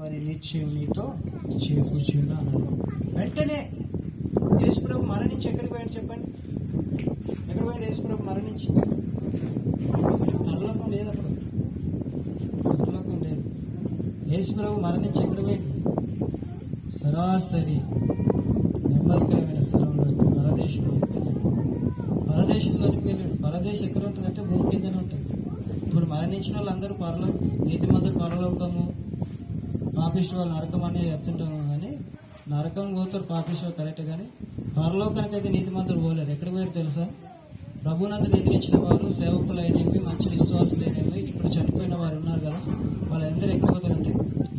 వారి నిత్యం నీతో చేకూర్చున్నాను వెంటనే యేసుప్రభు మరణించి ఎక్కడికి పోయాడు చెప్పండి? ఎక్కడ పోయాడు యేసుప్రభు మరణించి? పరలోకం లేదు అప్పుడు. పరలోకం లేదు. యేసుప్రభు మరణించి ఎక్కడ పోయాడు? సరాసరి నెమ్మదికరమైన స్థలంలోకి పరదేశంలోకి వెళ్ళాడు. పరదేశంలోకి వెళ్ళాడు. పరదేశం ఎక్కడ ఉంటుందంటే భూమి కిందనే ఉంటుంది. ఇప్పుడు మరణించిన వాళ్ళందరూ పరలో నీతి మందులు పరలోకము పాపిష్టి నరకం అని చెప్తుంటాము కానీ నరకం పోతారు పాపిష్టి కరెక్ట్ కానీ పరలోకానికి అయితే నీతి మంత్రులు పోలేరు ఎక్కడ పోయారు తెలుసా? ప్రభునందు నిద్రించిన వారు సేవకులైనవి మంచి విశ్వాసులైనవి ఇప్పుడు చనిపోయిన వారు ఉన్నారు కదా. వాళ్ళందరూ ఎక్కడ పోతారంటే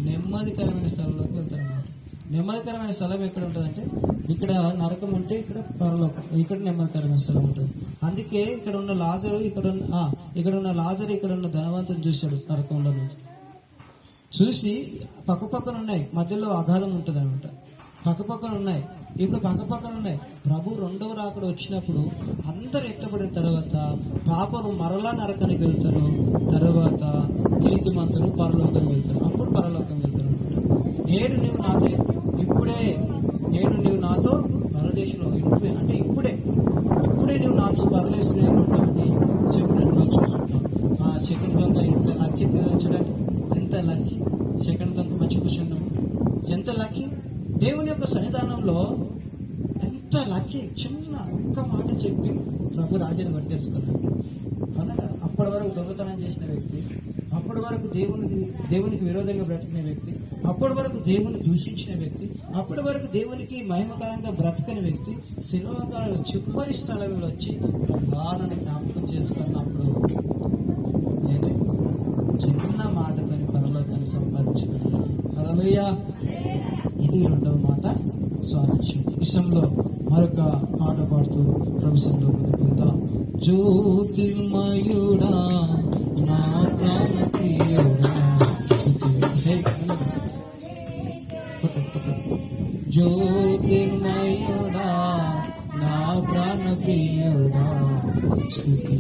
నెమ్మదికరమైన స్థలంలోకి వెళ్తారు నెమ్మదికరమైన స్థలం ఎక్కడ ఉంటుందంటే ఇక్కడ నరకం ఉంటే ఇక్కడ పరలోకం ఇక్కడ నెమ్మదికరమైన స్థలం ఉంటుంది. అందుకే ఇక్కడ ఉన్న లాజరు ఇక్కడ ఉన్న ఇక్కడ ఉన్న లాజరు ఇక్కడ ఉన్న ధనవంతుని చూశాడు నరకంలో నుంచి. చూసి పక్క పక్కన ఉన్నాయి మధ్యలో అగాధం ఉంటుంది అనమాట పక్క పక్కన ఉన్నాయి ఇప్పుడు పక్క పక్కన ఉన్నాయి ప్రభు రెండవ రాకడ వచ్చినప్పుడు అందరు ఎత్తబడిన తర్వాత పాపను మరలా నరకానికి వెళ్తారు. తర్వాత నీతి మంతులు పరలోకం వెళ్తారు. అప్పుడు పరలోకం వెళ్తారు. నేను నువ్వు నాతో ఇప్పుడే నేను నువ్వు నాతో పరదేశంలో ఇప్పుడే అంటే ఇప్పుడే ఇప్పుడే నువ్వు నాతో పరదేశంలో ఉంటావని చెప్పినట్టు చూసుకుంటాం ఆ సెకండ్ ఇంత ఎంత లక్కీ చూడండి ఎంత లక్కీ సెకండ్ దొంగ మంచి కూర్చున్నాము ఎంత లక్కీ దేవుని యొక్క సన్నిధానంలో ఎంత లక్కీ చిన్న ఒక్క మాట చెప్పి ప్రభు రాజుని పట్టేసుకున్నాడు. అవునా కదా? అప్పటి వరకు దొంగతనం చేసిన వ్యక్తి అప్పటి వరకు దేవుని దేవునికి విరోధంగా బ్రతికిన వ్యక్తి అప్పటి వరకు దేవుని దూషించిన వ్యక్తి అప్పటి వరకు దేవునికి మహిమకరంగా బ్రతకని వ్యక్తి శిలోకాల చివరి స్థలంలో వచ్చి బాధని జ్ఞాపకం చేసుకున్నప్పుడు ఏంటి చిన్న మాటతోని పరలోకాన్ని సంపాదించుకున్నాడు హల్లెలూయా ఇది రెండవ మాట స్వారస్యం విషయంలో మరొక పాట పాడుతూ ప్రవేశంలో ముందుకుందాం. జ్యోతిర్మయుడా నా ప్రాణ ప్రియుడా జ్యోతిర్మయుడా నా ప్రాణ ప్రియుడా స్థుతి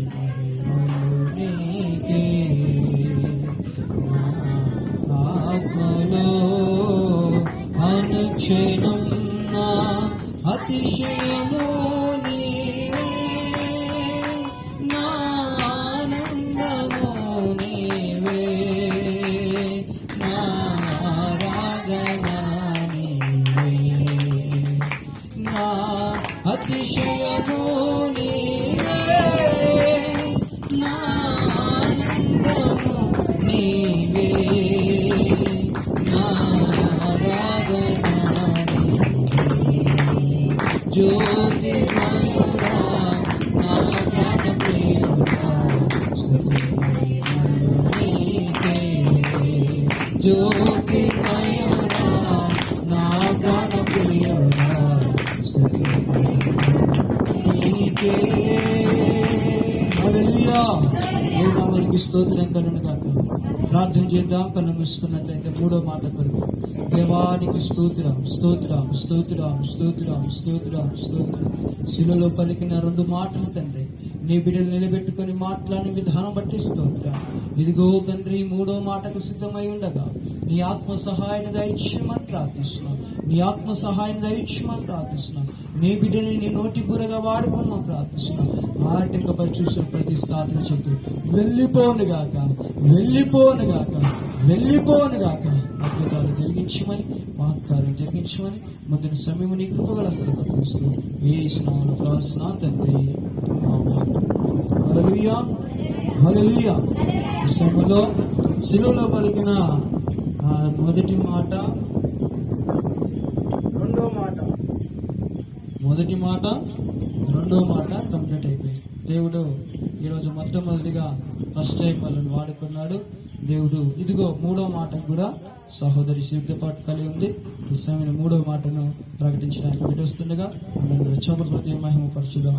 స్తోత్రం కలుగును గాక. ప్రార్థన చేద్దాం కన్ను మూసుకున్నట్లయితే మూడో మాట కొరకు దేవానికి స్తోత్రం స్తోత్రం స్తోత్రం స్తోత్రం స్తోత్రం స్తోత్రం. శిలలో పలికిన రెండు మాటలు తండ్రి నీ బిడ్డలు నిలబెట్టుకొని మాట్లాడిన విధానం బట్టి స్తోత్రం. ఇదిగో తండ్రి మూడో మాటకు సిద్ధమై ఉండగా నీ ఆత్మ సహాయం దయచేయమని ప్రార్థిస్తున్నాం. నీ ఆత్మ సహాయం దయచేయమని ప్రార్థిస్తున్నాం. నీ బిడ్డని నీ నోటి బురగా వాడుకోమని ప్రార్థిస్తున్నాం ఆటంకపై చూసిన ప్రతి స్థాపన చెప్తూ వెళ్ళిపోనుగాక వెళ్ళిపోను గాక అద్భుతాలు జరిగించమని మహత్కారం జరిగించమని మొదటి సమయం నీ కృపగల స్థలపరుస్తూ ఏ స్నామను ప్రార్థన తండ్రి ఆమేన్. హల్లెలూయా హల్లెలూయా. శిలువలో పలికిన మొదటి మాట మొదటి మాట రెండో మాట కంప్లీట్ అయిపోయింది. దేవుడు ఈరోజు మొట్టమొదటిగా ఫస్ట్ టైం వాళ్ళని వాడుకున్నాడు. దేవుడు ఇదిగో మూడో మాట కూడా సహోదరి సిద్ధపాటు కలిగి ఉంది. ఈ సమయం మూడో మాటను ప్రకటించడానికి వీడొస్తుండగా అందరూ చోపతి మహిమ పరచుదాం.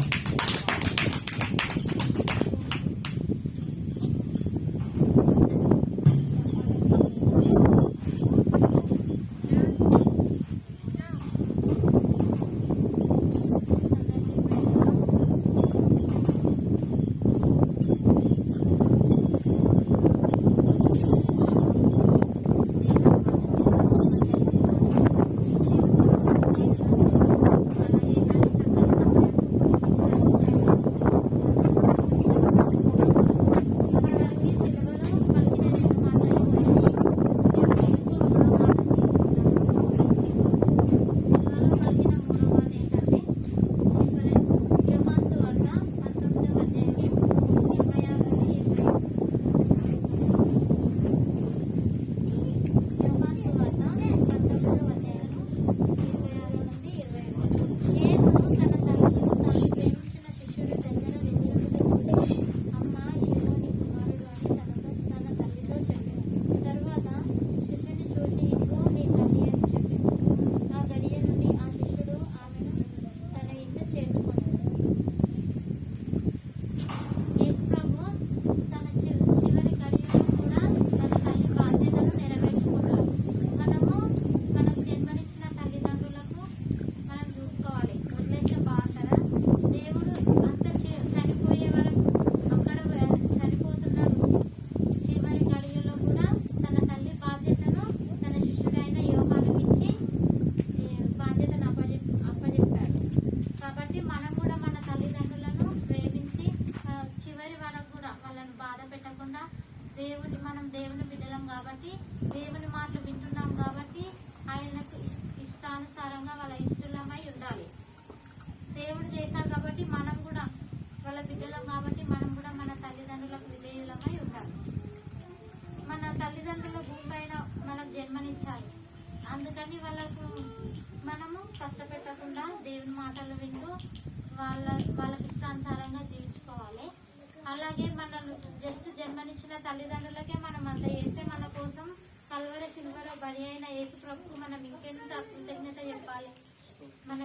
కృతజ్ఞత మన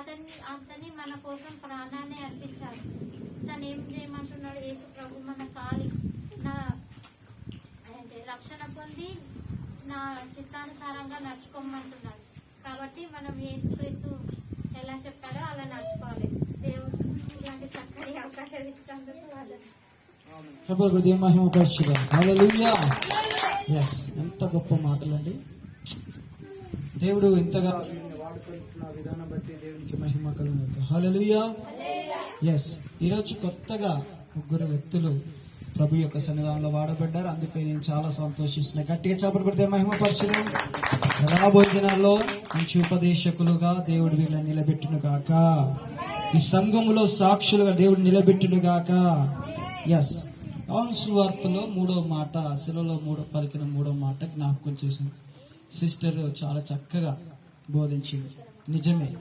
అతన్ని అతని మన కోసం ప్రాణాన్ని అర్పించాలి. తను ఏం చేయమంటున్నాడు? యేసు ప్రభు మన కాలి నా అంటే రక్షణ పొంది నా చిత్తానుసారంగా నడుచుకోమంటున్నాడు. కాబట్టి మనం యేసుక్రీస్తు ఎలా చెప్పాడో అలా నడుచుకోవాలి. దేవుడు ఇలాంటి చక్కని అవకాశం ఇచ్చినందుకు వాళ్ళని హృదయం మహిమ ఎంత గొప్ప మాటలండి. దేవుడు ఇంతగా వాడుకుంటున్న విధానం బట్టి దేవునికి మహిమ కలుగుతుంది హల్లెలూయా. ఎస్ ఈరోజు కొత్తగా ముగ్గురు వ్యక్తులు ప్రభు యొక్క సన్నిధానంలో వాడబడ్డారు. అందుకే నేను చాలా సంతోషిస్తున్నా. గట్టిగా చేపలు పెడితే మహిమ పరిచయం రాబోయే దినాల్లో మంచి ఉపదేశకులుగా దేవుడు వీళ్ళని నిలబెట్టును గాక ఈ సంఘములో సాక్షులుగా దేవుడు నిలబెట్టును గాక ఎస్ అవును సువార్తలో మూడో మాట శిలలో మూడో పలికిన మూడో మాట జ్ఞాపకం చేసింది సిస్టర్ చాలా చక్కగా బోధించింది. నిజమే.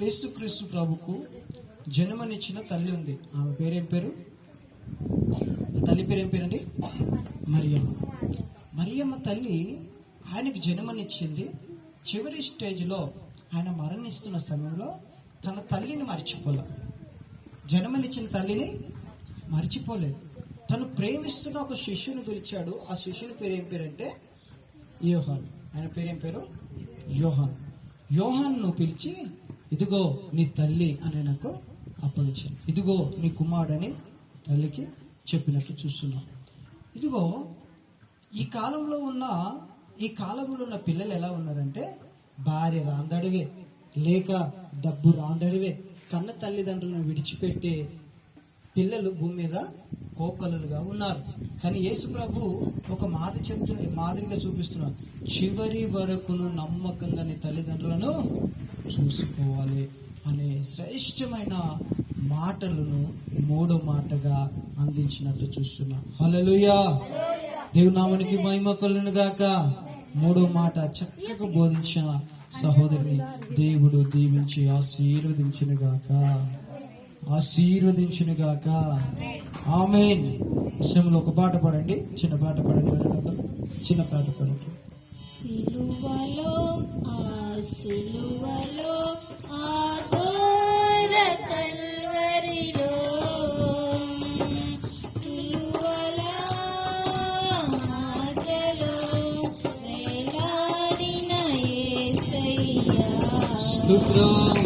యేసుక్రీస్తు ప్రభుకు జన్మనిచ్చిన తల్లి ఉంది. ఆమె పేరేం పేరు? తల్లి పేరు ఏం పేరండి? మరియమ్మ. మరియమ్మ తల్లి ఆయనకు జన్మనిచ్చింది చివరి స్టేజ్లో ఆయన మరణిస్తున్న సమయంలో తన తల్లిని మర్చిపోలే. జన్మనిచ్చిన తల్లిని మర్చిపోలేదు తను ప్రేమిస్తున్న ఒక శిష్యుని పిలిచాడు. ఆ శిష్యుని పేరు ఏం పేరంటే యోహాను. ఆయన పేరేం పేరు? యోహాన్. యోహాన్ను పిలిచి ఇదిగో నీ తల్లి అని నాకు అప్పగించింది ఇదిగో నీ కుమారుడని తల్లికి చెప్పినట్టు చూస్తున్నాం. ఇదిగో ఈ కాలంలో ఉన్న ఈ కాలంలో ఉన్న పిల్లలు ఎలా ఉన్నారంటే భార్య రాందడివే లేక డబ్బు రాందడివే కన్న తల్లిదండ్రులను విడిచిపెట్టే పిల్లలు భూమి మీద కోకలుగా ఉన్నారు. కానీ యేసు ప్రభు ఒక మాట చెప్తున్న మాదిరిగా చూపిస్తున్నారు చివరి వరకును నమ్మకంగా నీ తల్లిదండ్రులను చూసుకోవాలి అనే శ్రేష్టమైన మాటలను మూడో మాటగా అందించినట్టు చూస్తున్నాం. హల్లెలూయా! దేవునామానికి మహిమ గాక. మూడో మాట చక్కగా బోధించిన సహోదరిని దేవుడు దీవించి ఆశీర్వదించిన గాక. ఆశీర్వదించును గాక ఆమెన్. విషయంలో ఒక పాట పాడండి. చిన్న పాట పాడండి? చిన్న పాట పాడండి. సిలువలో ఆ సిలువలో ఘోర కల్వరిలో సిలువల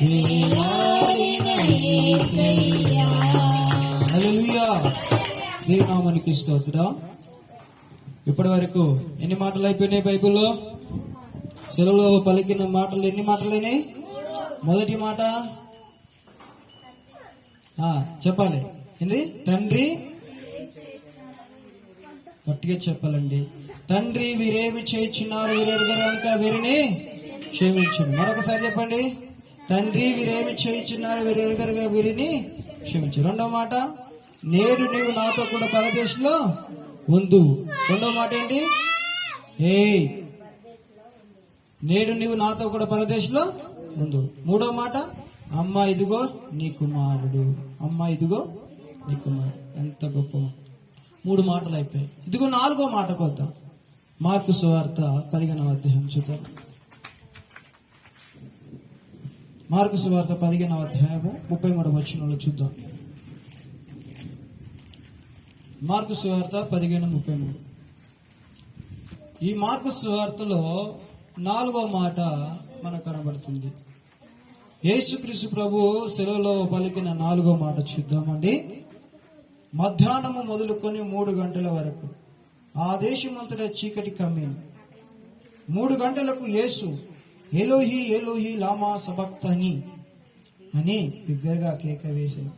దేవునామానికి యేసయ్యా. స్తోత్రం? ఇప్పటి వరకు ఎన్ని మాటలు అయిపోయినాయి బైబిల్లో? సెలవులో పలికిన మాటలు ఎన్ని మాటలైనాయి మొదటి మాట? చెప్పాలి. ఏంది? తండ్రి. గట్టిగా చెప్పాలండి. తండ్రి వీరేమి చేయించున్నారు? వీరెరుగరు కనుక వీరిని క్షమించండి. మరొకసారి చెప్పండి. తండ్రి వీరేమి చేయించున్నారు వీరెరుగరుగా వీరిని క్షమించు. రెండో మాట నేడు నీవు నాతో కూడా పరదేశంలో ఉందు రెండో మాట ఏంటి? ఏ నేడు నీవు నాతో కూడా పరదేశంలో ఉందు మూడో మాట అమ్మ ఇదిగో నీ కుమారుడు. అమ్మ ఇదిగో నీ కుమారుడు. ఎంత గొప్ప మూడు మాటలు అయిపోయాయి. ఇదిగో నాలుగో మాట కొద్దాం. మార్కు సువార్త పదిహేనవ అధ్యాయం చూద్దాం. మార్కు సువార్త పదిహేనవ అధ్యాయము ముప్పై మూడవ వచనంలో చూద్దాం. మార్కు సువార్త పదిహేను ముప్పై మూడు. ఈ మార్కు సువార్తలో నాలుగో మాట మనకు కనబడుతుంది. యేసుక్రీస్తు ప్రభు సెలవులో పలికిన నాలుగో మాట చూద్దామండి. మధ్యాహ్నము మొదలుకొని మూడు గంటల వరకు ఆ దేశమంతటా చీకటి కమ్మింది. మూడు గంటలకు యేసు ఎలోహి ఎలోహి లామా సబక్తని అని బిగ్గరగా కేక వేశాను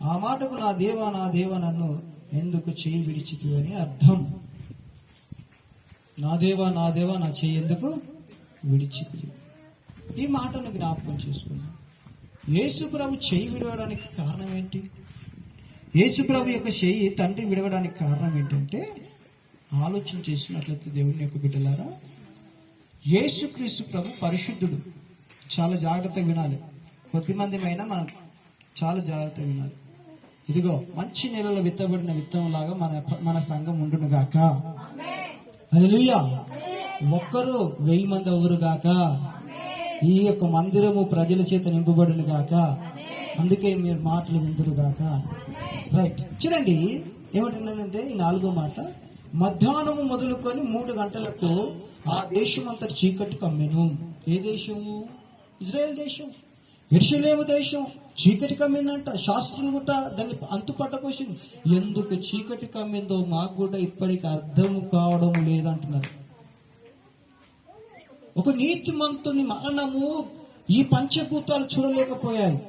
ఆ మాటకు నా దేవ నా దేవ నన్ను ఎందుకు చేయి విడిచితి అని అర్థం. నా దేవా నా దేవా నా చేయి ఎందుకు విడిచితి ఈ మాటను జ్ఞాపకం చేసుకుందాం. యేసు ప్రభు చేయి విడవడానికి కారణం ఏంటి? యేసు ప్రభు యొక్క చేయి తండ్రి విడవడానికి కారణం ఏంటంటే ఆలోచన చేసినట్లయితే దేవుని యొక్క బిడ్డలారా యేసుక్రీస్తు ప్రభు పరిశుద్ధుడు. చాలా జాగ్రత్తగా వినాలి. కొద్దిమంది అయినా మనం చాలా జాగ్రత్తగా వినాలి. ఇదిగో మంచి నెలలో విత్తబడిన విత్తనం లాగా మన మన సంఘం ఉండును గాక. హల్లెలూయా. ఒక్కరు వెయ్యి మంది అవ్వరు గాక. ఈ యొక్క మందిరము ప్రజల చేత నింపబడును గాక. అందుకే మీరు మాటలు విందురు గాక. రైట్. చూడండి ఏమంటున్నానంటే ఈ నాలుగో మాట. మధ్యాహ్నము మొదలుకొని మూడు గంటలకు ఆ దేశం అంత చీకటి కమ్మెను. ఏ దేశము? ఇజ్రాయెల్ దేశం. ఎర్షలేము దేశం. చీకటి కమ్మిందంట. శాస్త్రం కూడా దాన్ని అంతుపట్టకొచ్చింది ఎందుకు చీకటి కమ్మిందో మాకు కూడా ఇప్పటికి అర్థం కావడం లేదంటున్నారు. ఒక నీతిమంతుని మరణము ఈ పంచభూతాలు చూడలేకపోయాయి.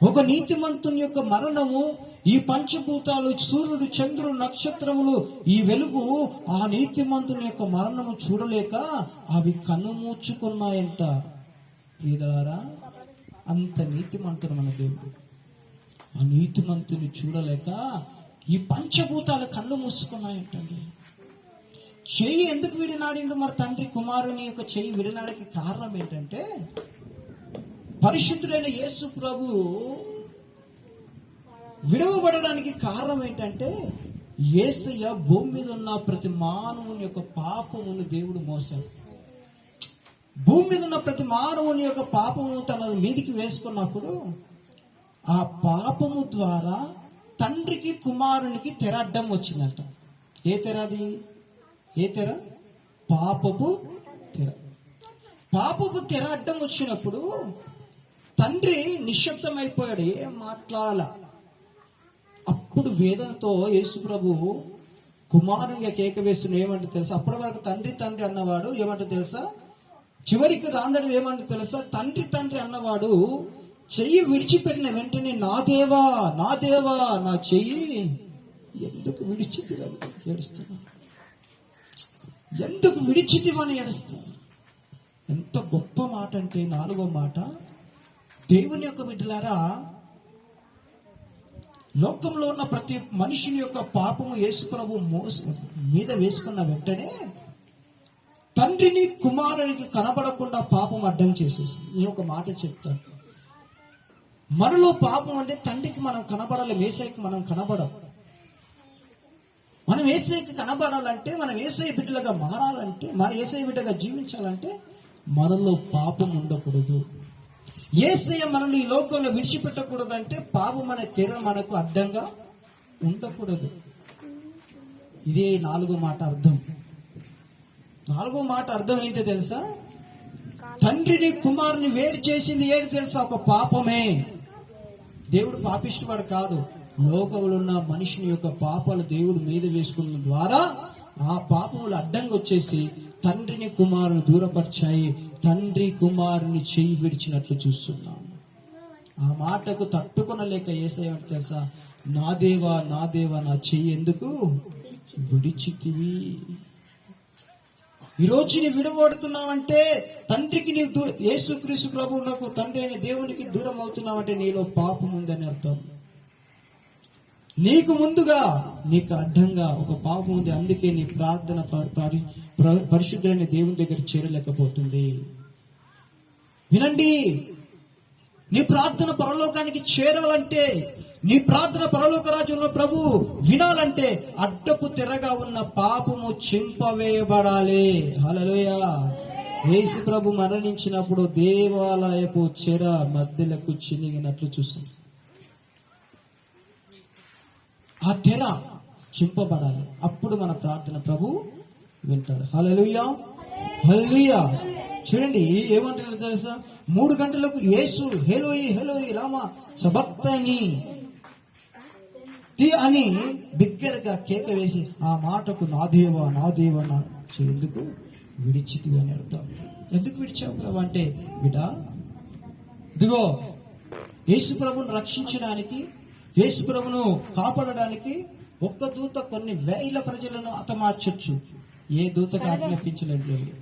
ఒక నీతిమంతుని యొక్క మరణము ఈ పంచభూతాలు సూర్యుడు చంద్రుడు నక్షత్రములు ఈ వెలుగు ఆ నీతిమంతుని యొక్క మరణము చూడలేక అవి కన్నుమూచుకున్నాయంట. ప్రియులారా అంత నీతిమంతుడు మన దేవుడు. ఆ నీతిమంతుని చూడలేక ఈ పంచభూతాలు కళ్ళు మూసుకున్నాయంటండి చెయ్యి ఎందుకు విడినాడిండు మరి తండ్రి కుమారుని యొక్క చెయ్యి విడినాడికి కారణం ఏంటంటే పరిశుద్ధుడైన యేసు ప్రభు విడవబడడానికి కారణం ఏంటంటే ఏసయ్య భూమి మీద ఉన్న ప్రతి మానవుని యొక్క పాపమును దేవుడు మోసాడు. భూమి మీద ఉన్న ప్రతి మానవుని యొక్క పాపము తన మీదికి వేసుకున్నప్పుడు ఆ పాపము ద్వారా తండ్రికి కుమారునికి తెర అడ్డం వచ్చిందంట. ఏ తెర అది? ఏ తెర? పాపపు తెర. పాపపు తెర అడ్డం వచ్చినప్పుడు తండ్రి నిశ్శబ్దమైపోయాడు ఏం మాట్లాడాల? అప్పుడు వేదంతో యేసుప్రభు కుమారునిగా కేక వేస్తున్న ఏమంటే తెలుసా? అప్పటి వరకు తండ్రి తండ్రి అన్నవాడు ఏమంటే తెలుసా? చివరికి రాందడం ఏమంటే తెలుసా? తండ్రి తండ్రి అన్నవాడు చెయ్యి విడిచిపెట్టిన వెంటనే నా దేవా నా దేవా నా చెయ్యి ఎందుకు విడిచితి ఏడుస్తున్నా? ఎందుకు విడిచితివని ఏడుస్తున్నా? ఎంత గొప్ప మాట అంటే నాలుగో మాట దేవుని యొక్క బిడ్డలారా లోకంలో ఉన్న ప్రతి మనిషిని యొక్క పాపము యేసు ప్రభు మోసు మీద వేసుకున్న వెంటనే తండ్రిని కుమారునికి కనబడకుండా పాపం అడ్డం చేసేసి నేను ఒక మాట చెప్తాను. మనలో పాపం అంటే తండ్రికి మనం కనబడాలి వేసాయికి మనం కనబడం మనం ఏసైకి కనబడాలంటే మనం ఏసై బిడ్డలుగా మారాలంటే మన ఏసై బిడ్డగా జీవించాలంటే మనలో పాపం ఉండకూడదు. ఏసయ్య మనల్ని ఈ లోకంలో విడిచిపెట్టకూడదంటే పాపం అనే తెర మనకు అడ్డంగా ఉండకూడదు. ఇదే నాలుగో మాట అర్థం. నాలుగో మాట అర్థం ఏంటో తెలుసా? తండ్రిని కుమారుని వేరు చేసింది ఏది తెలుసా? ఒక పాపమే. దేవుడు పాపిష్టవాడు కాదు. లోకంలో ఉన్న మనిషిని యొక్క పాపాలు దేవుడు మీద వేసుకున్న ద్వారా ఆ పాపములు అడ్డంగా వచ్చేసి తండ్రిని కుమారుని దూరపరిచాయి. తండ్రి కుమారుని చెయ్యి విడిచినట్లు చూస్తున్నాం. ఆ మాటకు తట్టుకొనలేక ఏసయ్య తెలుసా? నా దేవా నా దేవా నా చెయ్యి ఎందుకు విడిచితివి? ఈ నీ విడబడుతున్నావంటే తండ్రికి నీవు దూ యేసుక్రీస్తు ప్రభువునకు తండ్రి అయిన దేవునికి దూరం అవుతున్నావంటే నీలో పాపం ఉందని అర్థం. నీకు ముందుగా నీకు అడ్డంగా ఒక పాపం ఉంది. అందుకే నీ ప్రార్థన పరిశుద్ధులైన దేవుని దగ్గర చేరలేకపోతుంది. వినండి నీ ప్రార్థన పరలోకానికి చేరాలంటే నీ ప్రార్థన పరలోక రాజ్యంలో ప్రభు వినాలంటే అడ్డపు తెరగా ఉన్న పాపము చింపవేయబడాలి. హల్లెలూయా. యేసు ప్రభు మరణించినప్పుడు దేవాలయపు చెర మధ్యలకు చినిగినట్లు చూస్తుంది. ఆ తెర చింపబడాలి. అప్పుడు మన ప్రార్థన ప్రభు వింటాడు. హల్లెలూయా. హల్లుయా చూడండి ఏమంటారు తెలుసా? మూడు గంటలకు యేసు హెలోయి హెలోయి రామ సబక్తని తి అని బిగ్గరగా కేక వేసి ఆ మాటకు నా దేవ నా దేవ నా ఎందుకు? విడిచితివి అని అర్థం ఎందుకు విడిచావు ప్రభు అంటే బిడా ఇదిగో యేసు ప్రభుని రక్షించడానికి యేసు ప్రభును కాపాడడానికి ఒక్క దూత కొన్ని వేల ప్రజలను హతమార్చొచ్చు ఏ దూతకు ఆజ్ఞాపించలేడు. దేవుడు.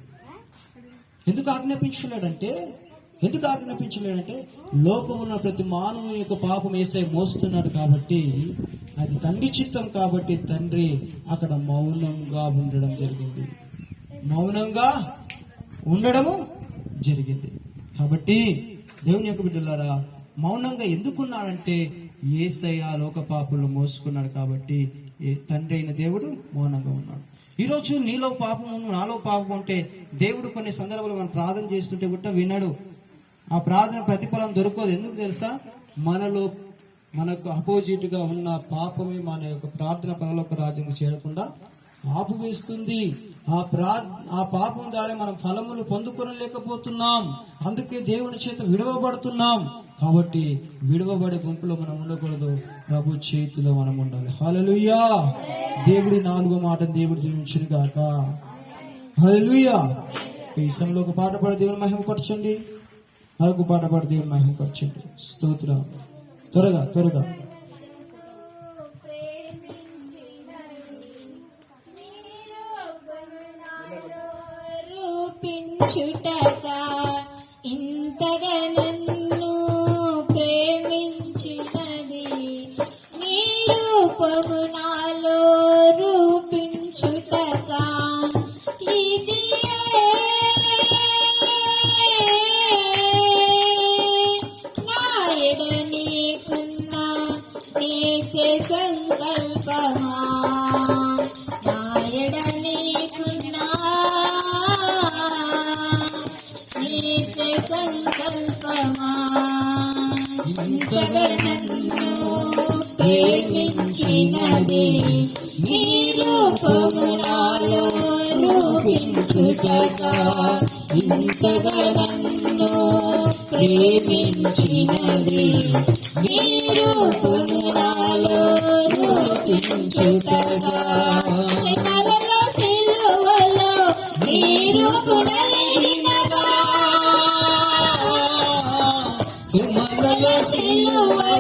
ఎందుకు ఆజ్ఞాపించలేడంటే ఎందుకు ఆజ్ఞాపించలేడంటే లోకమున్న ప్రతి మానవుని యొక్క పాపం వేసే మోస్తున్నాడు కాబట్టి అది తండ్రి చిత్తం కాబట్టి తండ్రి అక్కడ మౌనంగా ఉండడం జరిగింది. మౌనంగా ఉండడము జరిగింది. కాబట్టి దేవుని యొక్క బిడ్డలారా మౌనంగా ఎందుకున్నాడంటే ఏసయ్య లోక పాపులు మోసుకున్నాడు కాబట్టి తండ్రి అయిన దేవుడు మౌనంగా ఉన్నాడు. ఈరోజు నీలో పాపం నాలో పాపం ఉంటే దేవుడు కొన్ని సందర్భాలు మనం ప్రార్థన చేస్తుంటే కూడా వినడు. ఆ ప్రార్థన ప్రతిఫలం దొరకదు. ఎందుకు తెలుసా? మనలో మనకు అపోజిట్గా ఉన్న పాపమే మన యొక్క ప్రార్థన పరలోక రాజ్యం చేరకుండా ఆపువేస్తుంది ఆ ప్రా ఆ పాపం ద్వారా మనం ఫలములు పొందుకొనలేకపోతున్నాం. అందుకే దేవుని చేత విడవబడుతున్నాం. కాబట్టి విడవబడే గుంపులో మనం ఉండకూడదు. ప్రభు చేతిలో మనం ఉండాలి. హలలుయ్యా దేవుడి నాలుగో మాట దేవుడు దీవించును గాక. హలలుయ్యా ఈ సమయంలో ఒక పాట పాడి దేవుని మహిమపరచండి మరొక పాట పాడి దేవుని మహిమపరచండి స్తోత్రం. త్వరగా త్వరగా. రూపించుటగా ఇంతగా నన్ను ప్రేమించినది నీ రూపము నాలో రూపించుటగా. ఇది నాయడ నీకున్న నీకే సంకల్పమా? సంకల్పమా ఇంతగా ప్రేమించినది నీ రూపము నాలో ఇంతగా ప్రేమించినది నీ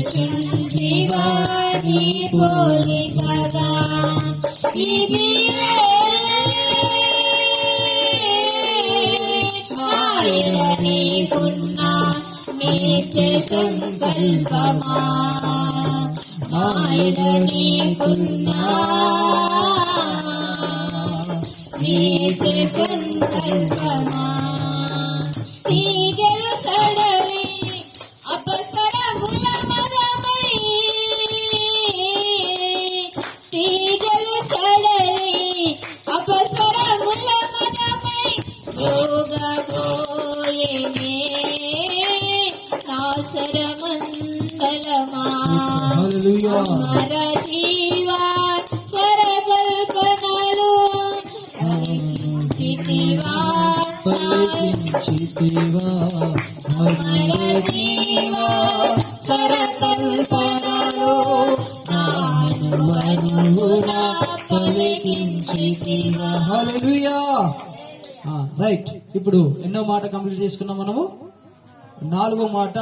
మలచుచుంటివా నీ పోలికగా ఇది ఆయన నీకున్నా నిత్య సంకల్పమా నిత్య సంకల్పమా అమర జీవా స్వరకల్పనలు చితివా పలికించితివా అమర జీవా స్వరకల్పనలు నానువనువునా పలికించితివా హల్లెలూయా రైట్. ఇప్పుడు ఎన్నో మాట కంప్లీట్ చేసుకున్నాం మనము? నాలుగో మాట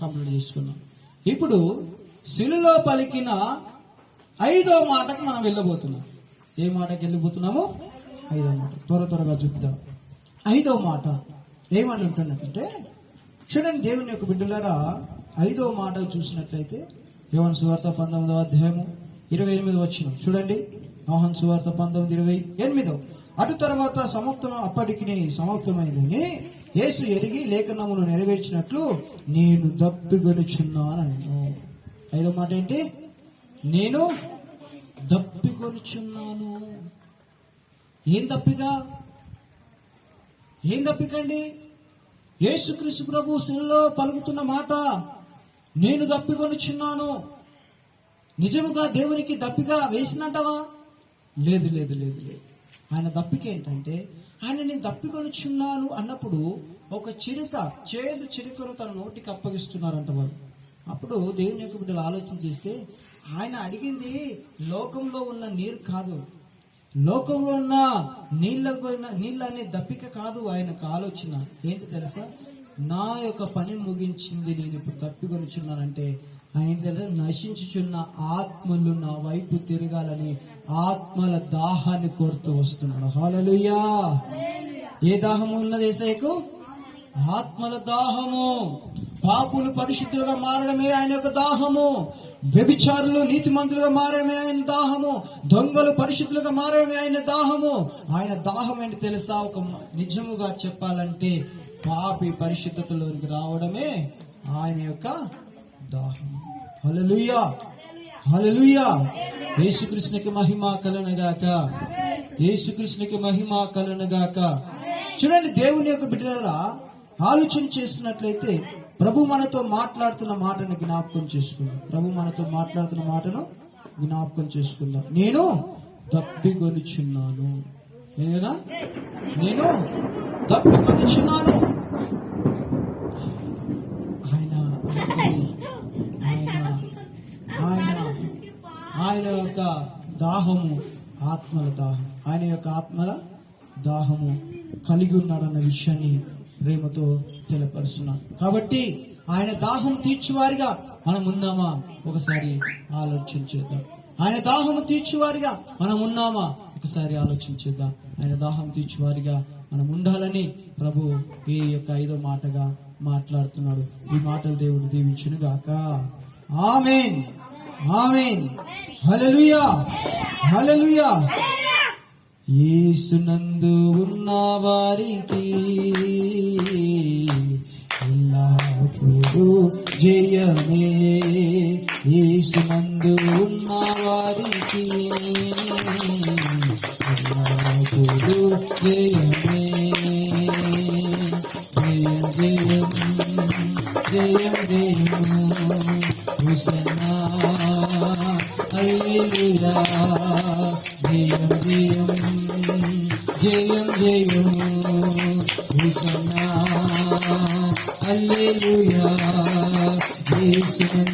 కంప్లీట్ చేసుకున్నాం. ఇప్పుడు శిలులో పలికిన ఐదో మాటకు మనం వెళ్ళబోతున్నాం. ఏ మాటకి వెళ్ళిపోతున్నాము ఐదో మాట. త్వర త్వరగా చూపుదాం ఐదో మాట. ఏమంటుంటున్నట్టే చూడండి దేవుని యొక్క బిడ్డలారా ఐదో మాట చూసినట్లయితే యోహన్ సువార్త పంతొమ్మిదవ అధ్యాయము ఇరవై ఎనిమిది వచ్చిన చూడండి యోహన్ సువార్త పంతొమ్మిది ఇరవై ఎనిమిదో అటు తర్వాత సమాప్తం అప్పటికి సమాప్తమైందని యేసు ఎరిగి లేఖనమును నెరవేర్చినట్లు నేను దప్పిగొనుచున్నాను ఐదో మాట ఏంటి? నేను దప్పికొనుచున్నాను. ఏం దప్పిగా ఏం దప్పికండి? యేసుక్రీస్తు ప్రభు శిలలో పలుకుతున్న మాట నేను దప్పికొనుచున్నాను. నిజముగా దేవునికి దప్పిగా వేసినట్టవా లేదు లేదు లేదు లేదు. ఆయన దప్పిక ఏంటంటే ఆయన నేను దప్పికొనుచున్నాను అన్నప్పుడు ఒక చిరుక చేదు చిరుకను తన నోటికి అప్పగిస్తున్నారంట వాళ్ళు అప్పుడు దేవుని యొక్క బిడ్డలు ఆలోచన చేస్తే ఆయన అడిగింది లోకంలో ఉన్న నీరు కాదు. లోకంలో ఉన్న నీళ్ళకు నీళ్ళ అనే దప్పిక కాదు ఆయనకు ఆలోచన. ఏంటి తెలుసా? నా యొక్క పని ముగించింది నేను ఇప్పుడు తప్పికొనిచున్నానంటే ఆయన నశించుచున్న ఆత్మలు నా వైపు తిరగాలని ఆత్మల దాహాన్ని కోరుతూ వస్తున్నాడు. హాలలుయా ఏ దాహము ఉన్నది ఏసైకు ఆత్మల దాహము. పాపులు పరిశుద్ధులుగా మారడమే ఆయన యొక్క దాహము. వ్యభిచారులు నీతిమంతులుగా మారడమే ఆయన దాహము. దొంగలు పరిశుద్ధులుగా మారడమే ఆయన దాహము. ఆయన దాహం ఏంటి తెలుసా? ఒక నిజముగా చెప్పాలంటే పాపి పరిశుద్ధతలోనికి రావడమే ఆయన యొక్క దాహం. హల్లెలూయా! హల్లెలూయా! యేసుకృష్ణకి మహిమ కలనగాక యేసుకృష్ణకి మహిమ కలనగాక చూడండి దేవుని యొక్క బిడ్డలారా ఆలోచన చేసినట్లయితే ప్రభు మనతో మాట్లాడుతున్న మాటను జ్ఞాపకం చేసుకుందాం. ప్రభు మనతో మాట్లాడుతున్న మాటను జ్ఞాపకం చేసుకుందాం. నేను తప్పికొనుచున్నాను. నేనా నేను తప్పికొనుచున్నాను. దాహము ఆత్మల దాహం. ఆయన యొక్క ఆత్మల దాహము కలిగి ఉన్నాడన్న విషయాన్ని ప్రేమతో తెలియపరుస్తున్నాను. కాబట్టి ఆయన దాహం తీర్చువారిగా మనం ఉన్నామా? ఒకసారి ఆలోచన చేద్దాం. ఆయన దాహము తీర్చువారిగా మనం ఉన్నామా? ఒకసారి ఆలోచన చేద్దాం. ఆయన దాహం తీర్చువారిగా మనం ఉండాలని ప్రభు ఈ యొక్క ఐదో మాటగా మాట్లాడుతున్నాడు. ఈ మాటలు దేవుడు దీవించును గాక ఆమెన్. ఆమెన్. హల్లెలూయా! హల్లెలూయా! యేసునందు ఉన్న వారికి ఎల్లప్పుడూ జయమే. ఏసునందు ఉన్న వారికి ఎల్లప్పుడూ జయమే. జయం జయం జయం జయం. హల్లెలూయా జయం జయం జయం జయం హుసనా హల్లెలూయా యేసునందు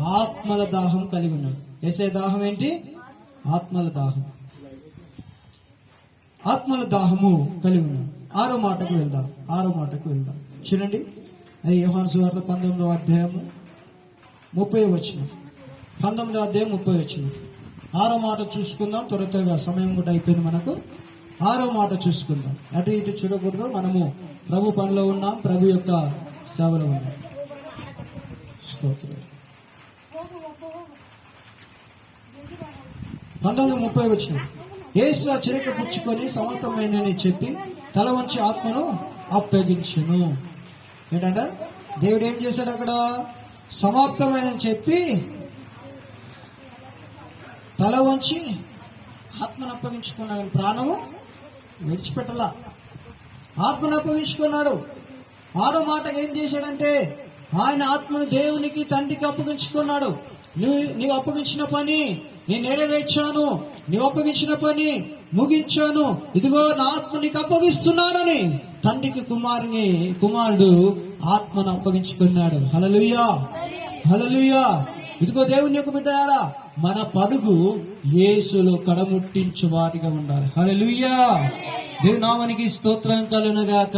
ఆత్మల దాహం కలిగి ఉన్నాడు. యేసయ్య దాహం ఏంటి? ఆత్మల దాహం. ఆత్మల దాహము కలిగి ఉన్నాడు. ఆరో మాటకు వెళ్దాం. ఆరో మాటకు వెళ్దాం. చూడండి. అది యోహాను సువార్త పంతొమ్మిదో అధ్యాయము ముప్పై వచ్చిన పంతొమ్మిదో అధ్యాయం ముప్పై వచ్చిన ఆరో మాట చూసుకుందాం. త్వర త్వరగా సమయం కూడా అయిపోయింది మనకు. ఆరో మాట చూసుకుందాం. అటు ఇటు చూడకూడదు. మనము ప్రభు పనిలో ఉన్నాం. ప్రభు యొక్క సేవలో ఉన్నాం. స్తోత్రం. పంతొమ్మిది ముప్పై వచ్చిన యేసు ఆ చిరక పుచ్చుకొని సమర్థమైందని చెప్పి తల వంచి ఆత్మను అప్పగించును. ఏంటంటే దేవుడు ఏం చేశాడు అక్కడ? సమాప్తమైనని చెప్పి తల వంచి ఆత్మను అప్పగించుకున్నాడు. ప్రాణము విడిచిపెట్టలా. ఆత్మను అప్పగించుకున్నాడు. ఆరో మాట ఏం చేశాడంటే ఆయన ఆత్మను దేవునికి తండ్రికి అప్పగించుకున్నాడు. నువ్వు నీవు అప్పగించిన పని నేను నెరవేర్చాను. నీవు అప్పగించిన పని ముగించాను. ఇదిగో నా ఆత్మ నీకు అప్పగిస్తున్నానని తండ్రికి కుమారుని కుమారుడు ఆత్మను అప్పగించుకున్నాడు. హలలుయా హలలుయా ఇదిగో దేవుని యొక్క బిడ్డారా మన పరుగు యేసులో కడముట్టించు వారిగా ఉండాలి. హలలుయా దేవునామనికి నామానికి స్తోత్రం కలునుగాక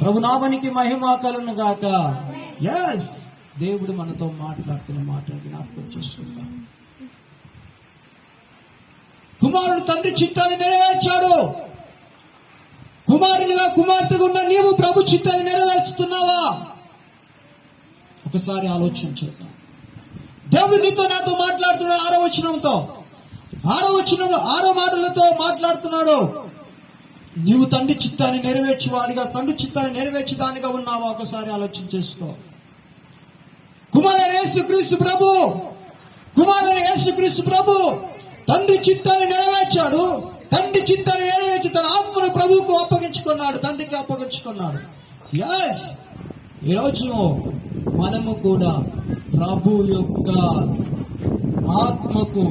ప్రభు మహిమా మహిమ కలునుగాక ఎస్ దేవుడు మనతో మాట్లాడుతున్న మాట జ్ఞాపకం చేసుకుందాం. కుమారుడు తండ్రి చిత్తాన్ని నెరవేర్చాడు. కుమారునిగా కుమార్తెగా ఉన్న నీవు ప్రభు చిత్తాన్ని నెరవేర్చుతున్నావా? ఒకసారి ఆలోచన చేద్దాం. దేవుడు నీతో నాతో మాట్లాడుతున్నాడు ఆరో వచనంతో. ఆరో వచనంలో ఆరో మాటలతో మాట్లాడుతున్నాడు. నీవు తండ్రి చిత్తాన్ని నెరవేర్చేవాడిగా తండ్రి చిత్తాన్ని నెరవేర్చిదానిగా ఉన్నావా? ఒకసారి ఆలోచన చేసుకో. కుమారుడు యేసుక్రీస్తు ప్రభు కుమారుడు యేసుక్రీస్తు ప్రభు తండ్రి చిత్తాన్ని నెరవేర్చాడు. తండ్రి చిత్తాన్ని నెరవేర్చి తన ఆత్మను ప్రభువుకు అప్పగించుకున్నాడు తండ్రికి అప్పగించుకున్నాడు. ఎస్ ఈరోజు మనము కూడా ప్రభు యొక్క ఆత్మకు